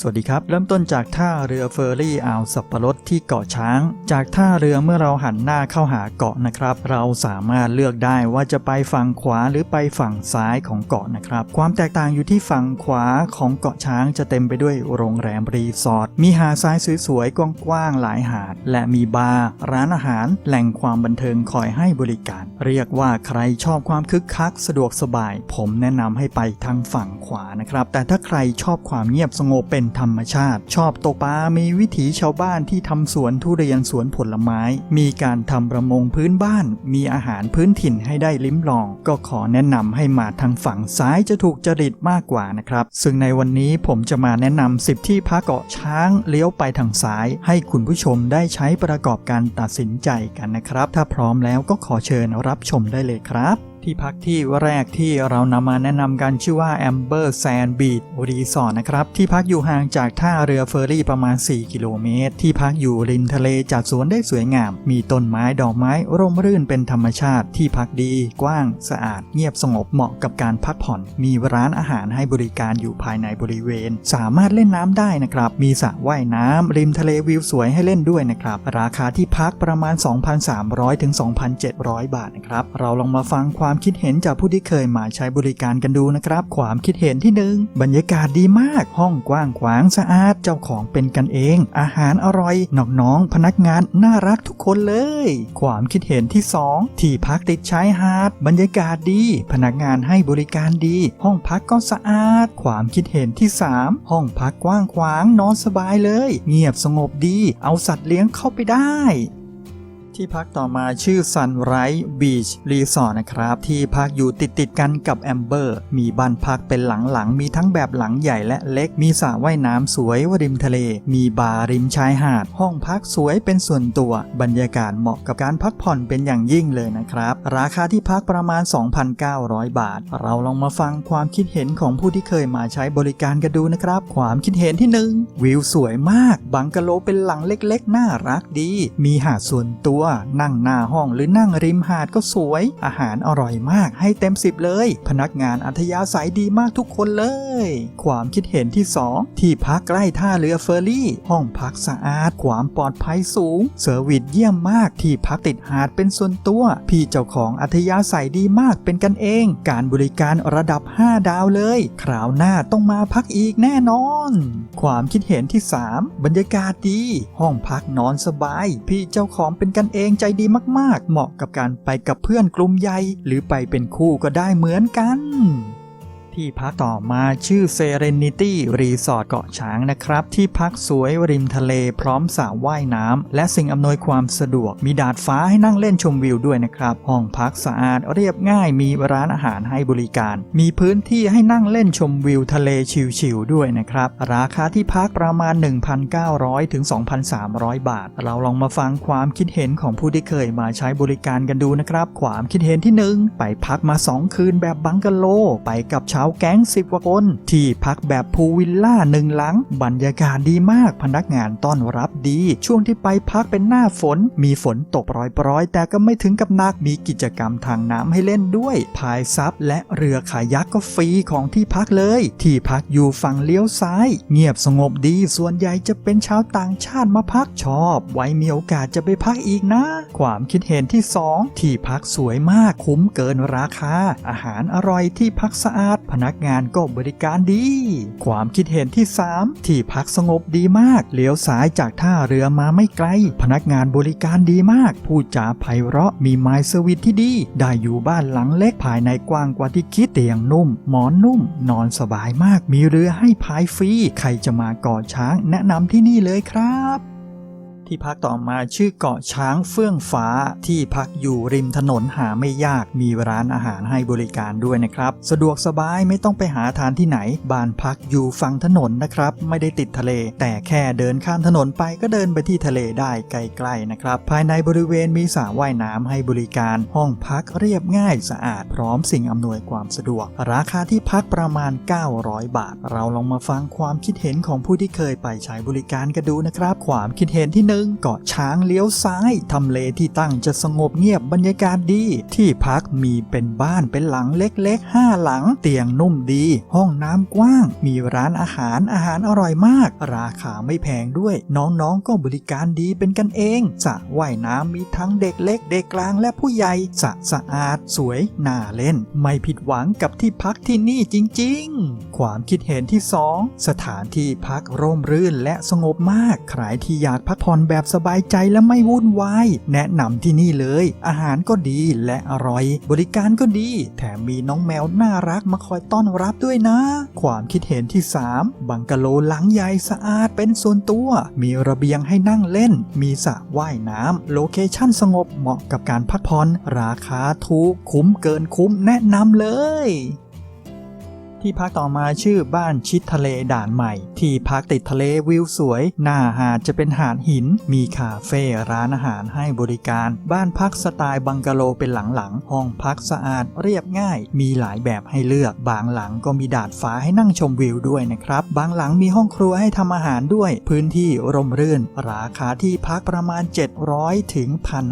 สวัสดีครับ เริ่มต้นจากท่าเรือเฟอร์รี่อ่าวสับปะรดที่เกาะช้าง จากท่าเรือเมื่อเราหันหน้าเข้าหาเกาะนะครับ เราสามารถเลือกได้ว่าจะไปฝั่งขวาหรือไปฝั่งซ้ายของเกาะนะครับ ความแตกต่างอยู่ที่ฝั่งขวาของเกาะช้างจะเต็มไปด้วยโรงแรมรีสอร์ทมีหาดทรายสวยๆกว้างๆหลายหาด และมีบาร์ร้านอาหาร แหล่งความบันเทิงคอยให้บริการ เรียกว่าใครชอบความคึกคักสะดวกสบาย ผมแนะนำให้ไปทางฝั่งขวานะครับแต่ถ้าใครชอบความเงียบสงบเป็นธรรมชาติ ชอบตกปลา มีวิถีชาวบ้านที่ทำสวนทุเรียนสวนผลไม้ มีการทำประมงพื้นบ้าน มีอาหารพื้นถิ่นให้ได้ลิ้มลอง ก็ขอแนะนำให้มาทางฝั่งซ้ายจะถูกจริตมากกว่านะครับ ซึ่งในวันนี้ผมจะมาแนะนำ10ที่พักเกาะช้างเลี้ยวไปทางซ้าย ให้คุณผู้ชมได้ใช้ประกอบการตัดสินใจกันนะครับ ถ้าพร้อมแล้วก็ขอเชิญรับชมได้เลยครับ ที่พักที่แรกที่เรานำมาแนะนำกันชื่อว่า Amber Sand Beach Resort นะครับ ที่พักอยู่ห่างจากท่าเรือเฟอร์รี่ประมาณ 4 กิโลเมตร ที่พักอยู่ริมทะเลจัดสวนได้สวยงาม มีต้นไม้ดอกไม้ร่มรื่นเป็นธรรมชาติ ที่พักดี กว้าง สะอาด เงียบสงบเหมาะกับการพักผ่อน มีร้านอาหารให้บริการอยู่ภายในบริเวณ สามารถเล่นน้ำได้นะครับ มีสระว่ายน้ำริมทะเลวิวสวยให้เล่นด้วยนะครับ ราคาที่พักประมาณ 2,300ถึง2,700 บาทนะครับ เราลองมาฟังความคิดเห็นจากผู้ที่เคยมาใช้บริการกันดูนะครับ ความคิดเห็นที่หนึ่งบรรยากาศดีมาก ห้องกว้างขวางสะอาดเจ้าของเป็นกันเอง อาหารอร่อยน้องๆพนักงานน่ารักทุกคนเลย ความคิดเห็นที่สองที่พักติดชายหาดบรรยากาศดี พนักงานให้บริการดี ห้องพักก็สะอาด ความคิดเห็นที่สามห้องพักกว้างขวางนอนสบายเลย เงียบสงบดี เอาสัตว์เลี้ยงเข้าไปได้ ที่พักต่อมาชื่อ Sunrise Beach Resort นะครับ ที่พักอยู่ติดติดกันกับ Amber มีบ้านพักเป็นหลังๆ มีทั้งแบบหลังใหญ่และเล็ก มีสระว่ายน้ำสวยริมทะเล มีบาร์ริมชายหาด ห้องพักสวยเป็นส่วนตัว บรรยากาศเหมาะกับการพักผ่อนเป็นอย่างยิ่งเลยนะครับ ราคาที่พักประมาณ 2,900 บาท เราลองมาฟังความคิดเห็นของผู้ที่เคยมาใช้บริการกันดูนะครับ ความคิดเห็นที่หนึ่งวิวสวยมาก บังกะโลเป็นหลังเล็กๆ น่ารักดี มีหาดส่วนตัวนั่งหน้าห้องหรือนั่งริมหาดก็สวย อาหารอร่อยมากให้เต็มสิบเลย พนักงานอัธยาศัยดีมากทุกคนเลยความคิดเห็นที่ 2 ที่พักใกล้ท่าเรือเฟอร์รี่ ห้องพักสะอาด ความปลอดภัยสูง เซอร์วิสเยี่ยมมาก ที่พักติดหาดเป็นส่วนตัว พี่เจ้าของอัธยาศัยดีมากเป็นกันเอง การบริการระดับ 5 ดาวเลย คราวหน้าต้องมาพักอีกแน่นอน ความคิดเห็นที่ 3 บรรยากาศดี ห้องพักนอนสบาย พี่เจ้าของเป็นกันเองใจดีมาก ๆ เหมาะกับการไปกับเพื่อนกลุ่มใหญ่ หรือไปเป็นคู่ก็ได้เหมือนกัน ที่พักต่อมาชื่อ Serenity Resort เกาะช้างนะครับ ที่พักสวยริมทะเลพร้อมสระว่ายน้ำ และสิ่งอำนวยความสะดวก มีดาดฟ้าให้นั่งเล่นชมวิวด้วยนะครับ ห้องพักสะอาดเรียบง่ายมีร้านอาหารให้บริการ มีพื้นที่ให้นั่งเล่นชมวิวทะเลชิลๆด้วยนะครับ ราคาที่พักประมาณ 1,900 ถึง 2,300 บาท เราลองมาฟังความคิดเห็นของผู้ที่เคยมาใช้บริการกันดูนะครับ ความคิดเห็นที่หนึ่งไปพักมา 2 คืนแบบบังกะโล ไปกับชาวแก๊ง10กว่าคน ที่พักแบบพูลวิลล่าหนึ่งหลัง บรรยากาศดีมากพนักงานต้อนรับดี ช่วงที่ไปพักเป็นหน้าฝน มีฝนตกปรอยๆ แต่ก็ไม่ถึงกับหนักมีกิจกรรมทางน้ำให้เล่นด้วยพายซับและเรือขายักก็ฟรีของที่พักเลย ที่พักอยู่ฝั่งเลี้ยวซ้าย เงียบสงบดีส่วนใหญ่จะเป็นชาวต่างชาติมาพักชอบ ไว้มีโอกาสจะไปพักอีกนะ ความคิดเห็นที่ 2 ที่พักสวยมากคุ้มเกินราคา อาหารอร่อยที่พักสะอาดพนักงานก็บริการดี ความคิดเห็นที่ 3 ที่พักสงบดีมาก เลี้ยวซ้ายจากท่าเรือมาไม่ไกล พนักงานบริการดีมาก พูดจาไพเราะ มีไมล์เซอร์วิสที่ดี ได้อยู่บ้านหลังเล็กภายในกว้างกว่าที่คิด เตียงนุ่ม หมอนนุ่ม นอนสบายมาก มีเรือให้พายฟรี ใครจะมากาะช้างแนะนำที่นี่เลยครับ ที่พักต่อมาชื่อเกาะช้างเฟื่องฟ้าที่พักอยู่ริมถนนหาไม่ยากมีร้านอาหารให้บริการด้วยนะครับ สะดวกสบายไม่ต้องไปหาทานที่ไหน บ้านพักอยู่ฝั่งถนนนะครับ ไม่ได้ติดทะเล แต่แค่เดินข้ามถนนไปก็เดินไปที่ทะเลได้ใกล้ๆนะครับ ภายในบริเวณมีสระว่ายน้ำให้บริการ ห้องพักเรียบง่ายสะอาดพร้อมสิ่งอำนวยความสะดวก ราคาที่พักประมาณ 900 บาท เราลองมาฟังความคิดเห็นของผู้ที่เคยไปใช้บริการกันดูนะครับ ความคิดเห็นที่หนึ่ง1เกาะช้างเลี้ยวซ้าย ทำเลที่ตั้งจะสงบเงียบบรรยากาศดี ที่พักมีเป็นบ้านเป็นหลังเล็กๆ5หลัง เตียงนุ่มดี ห้องน้ำกว้าง มีร้านอาหารอาหารอร่อยมาก ราคาไม่แพงด้วย น้องๆก็บริการดีเป็นกันเองสระว่ายน้ำมีทั้งเด็กเล็กเด็กกลางและผู้ใหญ่สะสะอาดสวยน่าเล่น ไม่ผิดหวังกับที่พักที่นี่จริง ๆ ความคิดเห็นที่ 2 สถานที่พักร่มรื่นและสงบมาก ใครที่อยากพักผ่อนแบบสบายใจและไม่วุ่นวาย แนะนำที่นี่เลย อาหารก็ดีและอร่อย บริการก็ดี แถมมีน้องแมวน่ารักมาคอยต้อนรับด้วยนะ ความคิดเห็นที่ 3 บังกะโลหลังใหญ่สะอาดเป็นส่วนตัว มีระเบียงให้นั่งเล่น มีสระว่ายน้ำโลเคชั่นสงบเหมาะกับการพักผ่อนราคาถูกคุ้มเกินคุ้มแนะนำเลย ที่พักต่อมาชื่อบ้านชิดทะเลด่านใหม่ ที่พักติดทะเลวิวสวย หน้าหาดจะเป็นหาดหิน มีคาเฟ่ร้านอาหารให้บริการ บ้านพักสไตล์บังกะโลเป็นหลังๆ ห้องพักสะอาดเรียบง่าย มีหลายแบบให้เลือก บางหลังก็มีดาดฟ้าให้นั่งชมวิวด้วยนะครับ บางหลังมีห้องครัวให้ทำอาหารด้วย พื้นที่ร่มรื่น ราคาที่พักประมาณ 700 ถึง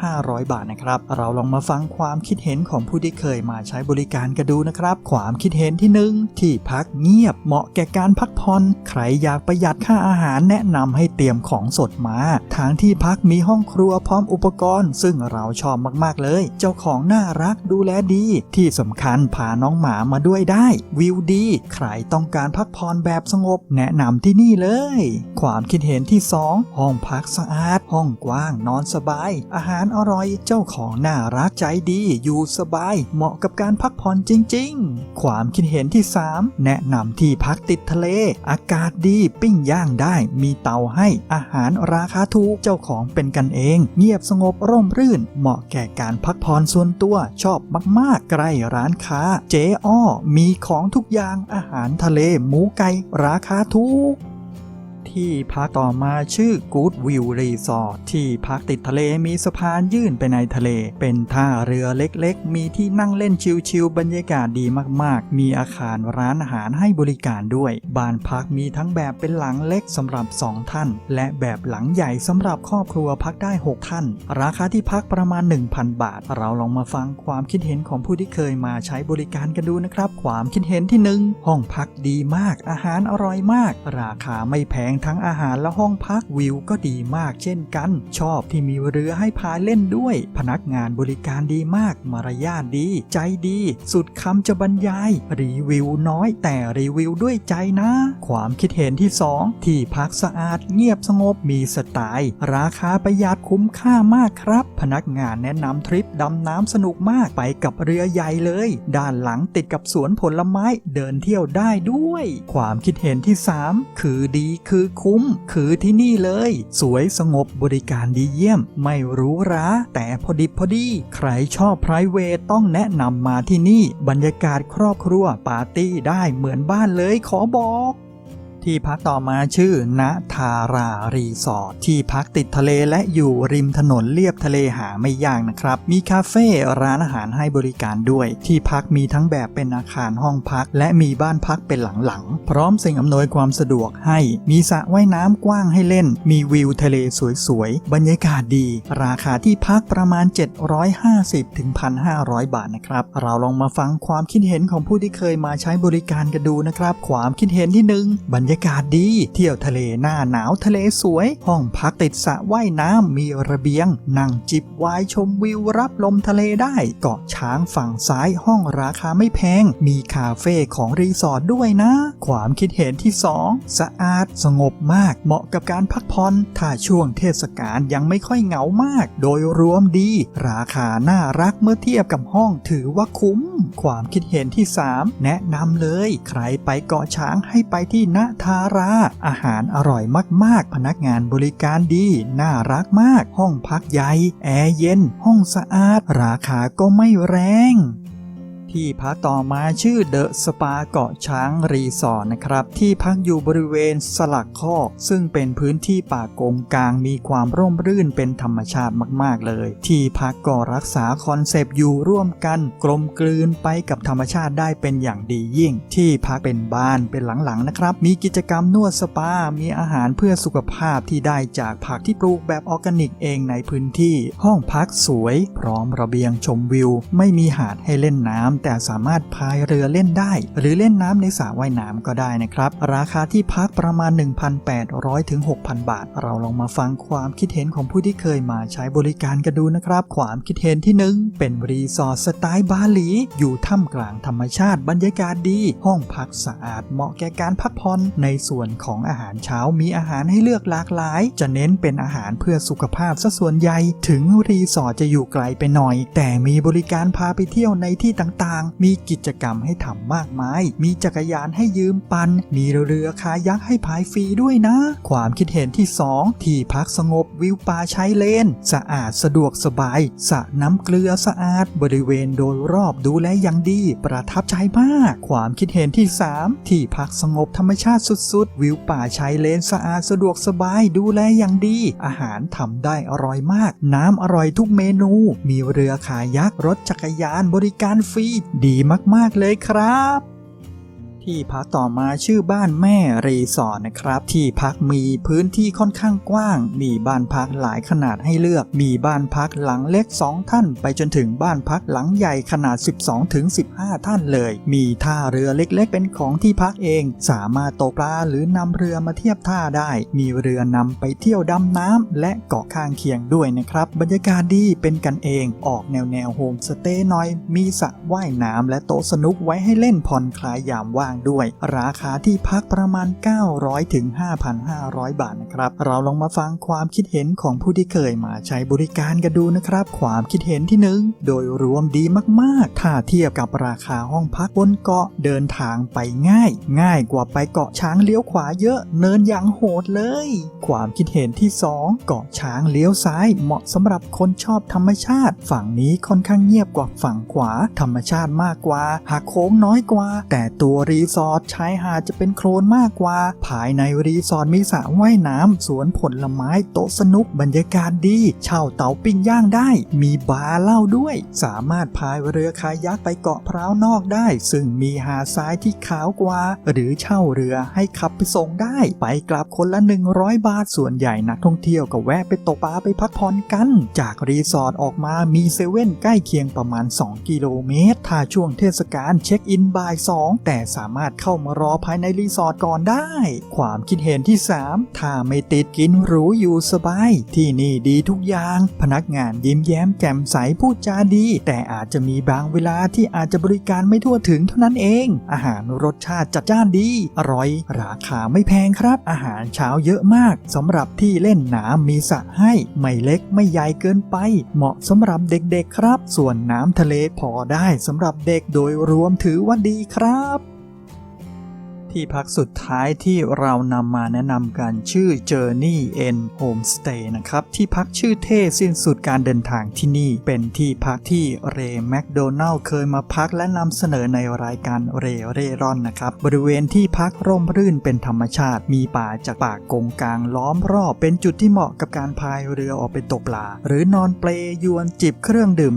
1,500 บาทนะครับ เราลองมาฟังความคิดเห็นของผู้ที่เคยมาใช้บริการกันดูนะครับ ความคิดเห็นที่หนึ่งที่พักเงียบเหมาะแก่การพักผ่อนใครอยากประหยัดค่าอาหารแนะนำให้เตรียมของสดมา ทางที่พักมีห้องครัวพร้อมอุปกรณ์ ซึ่งเราชอบมากๆเลย เจ้าของน่ารักดูแลดี ที่สำคัญพาน้องหมามาด้วยได้ วิวดี ใครต้องการพักผ่อนแบบสงบ แนะนำที่นี่เลย ความคิดเห็นที่ 2 ห้องพักสะอาด ห้องกว้างนอนสบาย อาหารอร่อย เจ้าของน่ารักใจดี อยู่สบาย เหมาะกับการพักผ่อนจริง ๆ ความคิดเห็นที่3 แนะนำที่พักติดทะเล อากาศดีปิ้งย่างได้ มีเตาให้อาหารราคาถูก เจ้าของเป็นกันเอง เงียบสงบร่มรื่น เหมาะแก่การพักผ่อนส่วนตัว ชอบมากๆ ใกล้ร้านค้า เจ๊อ้อ มีของทุกอย่างอาหารทะเลหมูไก่ราคาถูก ที่พักต่อมาชื่อ Good View Resort ที่พักติดทะเลมีสะพานยื่นไปในทะเล เป็นท่าเรือเล็กๆ มีที่นั่งเล่นชิลๆบรรยากาศดีมากๆ มีอาคารร้านอาหารให้บริการด้วย บ้านพักมีทั้งแบบเป็นหลังเล็กสำหรับ 2 ท่าน และแบบหลังใหญ่สำหรับครอบครัวพักได้ 6 ท่าน ราคาที่พักประมาณ 1,000 บาท เราลองมาฟังความคิดเห็นของผู้ที่เคยมาใช้บริการกันดูนะครับ ความคิดเห็นที่หนึ่งห้องพักดีมากอาหารอร่อยมาก ราคาไม่แพงทั้งอาหารและห้องพักวิวก็ดีมากเช่นกัน ชอบที่มีเรือให้พายเล่นด้วย พนักงานบริการดีมาก มารยาทดี ใจดี สุดคำจะบรรยาย รีวิวน้อยแต่รีวิวด้วยใจนะ ความคิดเห็นที่ 2 ที่พักสะอาดเงียบสงบมีสไตล์ ราคาประหยัดคุ้มค่ามากครับ พนักงานแนะนำทริปดำน้ำสนุกมากไปกับเรือใหญ่เลย ด้านหลังติดกับสวนผลไม้เดินเที่ยวได้ด้วย ความคิดเห็นที่ 3 คือดีคือคุ้ม คือที่นี่เลย สวยสงบบริการดีเยี่ยม ไม่หรู้ราแต่พอดิบพอดี ใครชอบ p r i v a t ต้องแนะนำมาที่นี่ บรรยากาศครอบครัวปาร์ตี้ได้เหมือนบ้านเลยขอบอก ที่พักต่อมาชื่อณทารารีสอร์ทที่พักติดทะเลและอยู่ริมถนนเลียบทะเลหาไม่ยากนะครับ มีคาเฟ่ร้านอาหารให้บริการด้วย ที่พักมีทั้งแบบเป็นอาคารห้องพัก และมีบ้านพักเป็นหลังๆ พร้อมสิ่งอำนวยความสะดวกให้ มีสระว่ายน้ำกว้างให้เล่น มีวิวทะเลสวยๆ บรรยากาศดี ราคาที่พักประมาณ 750ถึง1,500 บาทนะครับ เราลองมาฟังความคิดเห็นของผู้ที่เคยมาใช้บริการกันดูนะครับ ความคิดเห็นที่หนึ่งบรรยากาศดี เที่ยวทะเลหน้าหนาวทะเลสวย ห้องพักติดสระว่ายน้ำมีระเบียง นั่งจิบไวน์ชมวิวรับลมทะเลได้ เกาะช้างฝั่งซ้ายห้องราคาไม่แพง มีคาเฟ่ของรีสอร์ทด้วยนะ ความคิดเห็นที่ 2 สะอาดสงบมาก เหมาะกับการพักผ่อน ถ้าช่วงเทศกาลยังไม่ค่อยเหงามาก โดยรวมดี ราคาน่ารักเมื่อเทียบกับห้องถือว่าคุ้ม ความคิดเห็นที่ 3 แนะนำเลย ใครไปเกาะช้างให้ไปที่ณทารา อาหารอร่อยมากๆ พนักงานบริการดี น่ารักมาก ห้องพักใหญ่ แอร์เย็น ห้องสะอาด ราคาก็ไม่แรง ที่พักต่อมาชื่อเดอะสปาเกาะช้างรีสอร์ทนะครับ ที่พักอยู่บริเวณสลักคอกซึ่งเป็นพื้นที่ป่ากงกลางมีความร่มรื่นเป็นธรรมชาติมาก ๆ เลย ที่พักก็รักษาคอนเซปต์อยู่ร่วมกัน กลมกลืนไปกับธรรมชาติได้เป็นอย่างดียิ่ง ที่พักเป็นบ้านเป็นหลัง ๆ นะครับ มีกิจกรรมนวดสปา มีอาหารเพื่อสุขภาพที่ได้จากผักที่ปลูกแบบออร์แกนิกเองในพื้นที่ ห้องพักสวย พร้อมระเบียงชมวิว ไม่มีหาดให้เล่นน้ำแต่สามารถพายเรือเล่นได้ หรือเล่นน้ำในสระว่ายน้ำก็ได้นะครับ ราคาที่พักประมาณ 1,800ถึง6,000 บาท เราลองมาฟังความคิดเห็นของผู้ที่เคยมาใช้บริการกันดูนะครับ ความคิดเห็นที่หนึ่งเป็นรีสอร์ทสไตล์บาหลี อยู่ท่ามกลางธรรมชาติบรรยากาศดี ห้องพักสะอาดเหมาะแก่การพักผ่อนในส่วนของอาหารเช้ามีอาหารให้เลือกหลากหลาย จะเน้นเป็นอาหารเพื่อสุขภาพซะส่วนใหญ่ ถึงรีสอร์ทจะอยู่ไกลไปหน่อย แต่มีบริการพาไปเที่ยวในที่ต่างๆ มีกิจกรรมให้ทำมากมาย มีจักรยานให้ยืมปัน มีเรือคายักให้พายฟรีด้วยนะ ความคิดเห็นที่ 2 ที่พักสงบวิวป่าชายเลน สะอาดสะดวกสบายสระน้ำเกลือสะอาด บริเวณโดยรอบดูแลอย่างดี ประทับใจมาก ความคิดเห็นที่ 3 ที่พักสงบธรรมชาติสุดๆ วิวป่าชายเลนสะอาดสะดวกสบายดูแลอย่างดี อาหารทำได้อร่อยมาก น้ำอร่อยทุกเมนู มีเรือขายักรถจักรยานบริการฟรีดีมากๆเลยครับ ที่พักต่อมาชื่อบ้านแม่รีสอร์ทนะครับ ที่พักมีพื้นที่ค่อนข้างกว้าง มีบ้านพักหลายขนาดให้เลือก มีบ้านพักหลังเล็ก 2 ท่าน ไปจนถึงบ้านพักหลังใหญ่ขนาด 12ถึง15ท่านเลย มีท่าเรือเล็กๆ เป็นของที่พักเอง สามารถตกปลาหรือนำเรือมาเทียบท่าได้ มีเรือนำไปเที่ยวดำน้ำและเกาะข้างเคียงด้วยนะครับ บรรยากาศดีเป็นกันเอง ออกแนวแนวโฮมสเตย์น่อย มีสระว่ายน้ำและโต๊ะสนุกไว้ให้เล่นผ่อนคลายยามว่างด้วย ราคาที่พักประมาณ 900ถึง5,500 บาทนะครับ เราลองมาฟังความคิดเห็นของผู้ที่เคยมาใช้บริการกันดูนะครับ ความคิดเห็นที่หนึ่งโดยรวมดีมากๆ ถ้าเทียบกับราคาห้องพักบนเกาะเดินทางไปง่าย ง่ายกว่าไปเกาะช้างเลี้ยวขวาเยอะเนินอย่างโหดเลย ความคิดเห็นที่ 2 เกาะช้างเลี้ยวซ้ายเหมาะสำหรับคนชอบธรรมชาติ ฝั่งนี้ค่อนข้างเงียบกว่าฝั่งขวา ธรรมชาติมากกว่าหากโค้งน้อยกว่า แต่ตัวรีสอร์ทชายหาดจะเป็นโคลนมากกว่า ภายในรีสอร์ทมีสระว่ายน้ำสวนผลไม้โต๊ะสนุกบรรยากาศดี เช่าเตาปิ้งย่างได้ มีบาร์เหล้าด้วย สามารถพายเรือคายักไปเกาะพร้าวนอกได้ ซึ่งมีหาดทรายที่ขาวกว่า หรือเช่าเรือให้ขับไปส่งได้ ไปกลับคนละ 100 บาทส่วนใหญ่นักท่องเที่ยวก็แวะไปตกปลาไปพักผ่อนกัน จากรีสอร์ทออกมามีเซเว่นใกล้เคียงประมาณ 2 กิโลเมตร ถ้าช่วงเทศกาลเช็คอินบ่าย 2 แต่สาามารถเข้ามารอภายในรีสอร์ทก่อนได้ ความคิดเห็นที่ 3 ถ้าไม่ติดกินหรูอยู่สบาย ที่นี่ดีทุกอย่าง พนักงานยิ้มแย้มแจ่มใสพูดจาดี แต่อาจจะมีบางเวลาที่อาจจะบริการไม่ทั่วถึงเท่านั้นเอง อาหารรสชาติจัดจ้านดี อร่อย ราคาไม่แพงครับ อาหารเช้าเยอะมากสำหรับที่เล่นน้ำมีสระให้ ไม่เล็กไม่ใหญ่เกินไป เหมาะสำหรับเด็กๆครับ ส่วนน้ำทะเลพอได้สำหรับเด็กโดยรวมถือว่าดีครับ ที่พักสุดท้ายที่เรานำมาแนะนำกันชื่อ Journey N Homestay นะครับ ที่พักชื่อเท่สิ้นสุดการเดินทางที่นี่ เป็นที่พักที่เรย์แมคโดนัลเคยมาพักและนำเสนอในรายการเรเร่ร่อนนะครับ บริเวณที่พักร่มรื่นเป็นธรรมชาติ มีป่าจากป่ากงกลางล้อมรอบ เป็นจุดที่เหมาะกับการพายเรือออกไปตกปลา หรือนอนเปลยวนจิบเครื่องดื่ม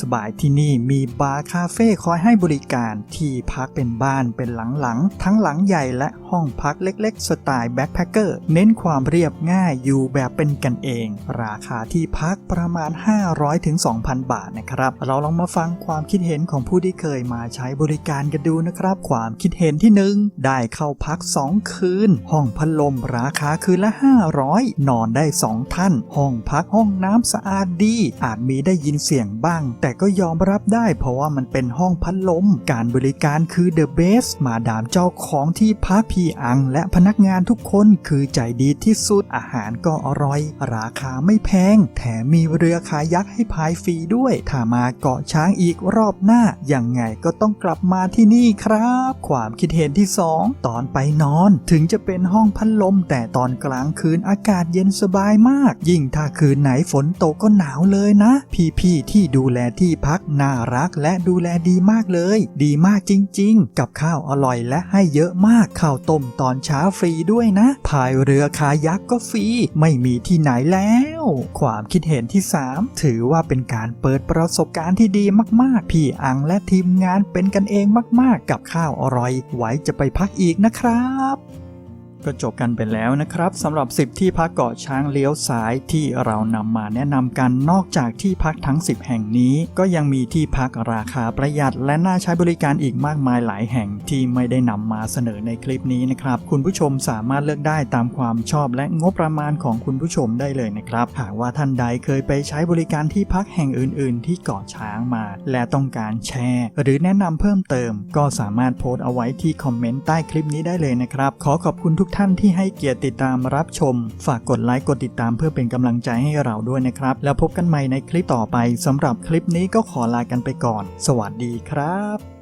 สบายๆที่นี่มีบาร์คาเฟ่คอยให้บริการที่พักเป็นบ้านเป็นหลังๆทั้งหลังงใหญ่และห้องพักเล็กๆ สไตล์แบ็คแพคเกอร์ เน้นความเรียบง่ายอยู่แบบเป็นกันเอง ราคาที่พักประมาณ 500ถึง2,000บาทนะครับ เราลองมาฟังความคิดเห็นของผู้ที่เคยมาใช้บริการกันดูนะครับ ความคิดเห็นที่ 1 ได้เข้าพัก 2 คืน ห้องพัดลมราคาคืนละ 500 นอนได้ 2 ท่าน ห้องพักห้องน้ำสะอาดดี อาจมีได้ยินเสียงบ้าง แต่ก็ยอมรับได้เพราะว่ามันเป็นห้องพัดลม การบริการคือ The Best มาดามเจ้าของของที่พักพี่อังและพนักงานทุกคนคือใจดีที่สุด อาหารก็อร่อย ราคาไม่แพง แถมมีเรือคายักให้พายฟรีด้วย ถ้ามาเกาะช้างอีกรอบหน้า ยังไงก็ต้องกลับมาที่นี่ครับ ความคิดเห็นที่ 2 ตอนไปนอน ถึงจะเป็นห้องพัดลม แต่ตอนกลางคืนอากาศเย็นสบายมาก ยิ่งถ้าคืนไหนฝนตกก็หนาวเลยนะ พี่ๆที่ดูแลที่พักน่ารักและดูแลดีมากเลย ดีมากจริง ๆ กับข้าวอร่อยและให้เยอะมากข้าวต้มตอนเช้าฟรีด้วยนะพายเรือคายักก็ฟรีไม่มีที่ไหนแล้ว ความคิดเห็นที่ 3 ถือว่าเป็นการเปิดประสบการณ์ที่ดีมากๆ พี่อังและทีมงานเป็นกันเองมากๆ กับข้าวอร่อย ไว้จะไปพักอีกนะครับ ก็จบกันไปแล้วนะครับสำหรับ 10 ที่พักเกาะช้างเลี้ยวซ้ายที่เรานำมาแนะนำกันนอกจากที่พักทั้ง 10 แห่งนี้ ก็ยังมีที่พักราคาประหยัด และน่าใช้บริการอีกมากมายหลายแห่งที่ไม่ได้นำมาเสนอในคลิปนี้นะครับ คุณผู้ชมสามารถเลือกได้ตามความชอบและงบประมาณของคุณผู้ชมได้เลยนะครับ หากว่าท่านใดเคยไปใช้บริการที่พักแห่งอื่น ๆ ที่เกาะช้างมา และต้องการแชร์ หรือแนะนำเพิ่มเติม ก็สามารถโพสต์เอาไว้ที่คอมเมนต์ใต้คลิปนี้ได้เลยนะครับ ขอขอบคุณทุกท่านที่ให้เกียรติติดตามรับชม ฝากกดไลค์กดติดตามเพื่อเป็นกำลังใจให้เราด้วยนะครับ แล้วพบกันใหม่ในคลิปต่อไปสำหรับคลิปนี้ก็ขอลากันไปก่อน สวัสดีครับ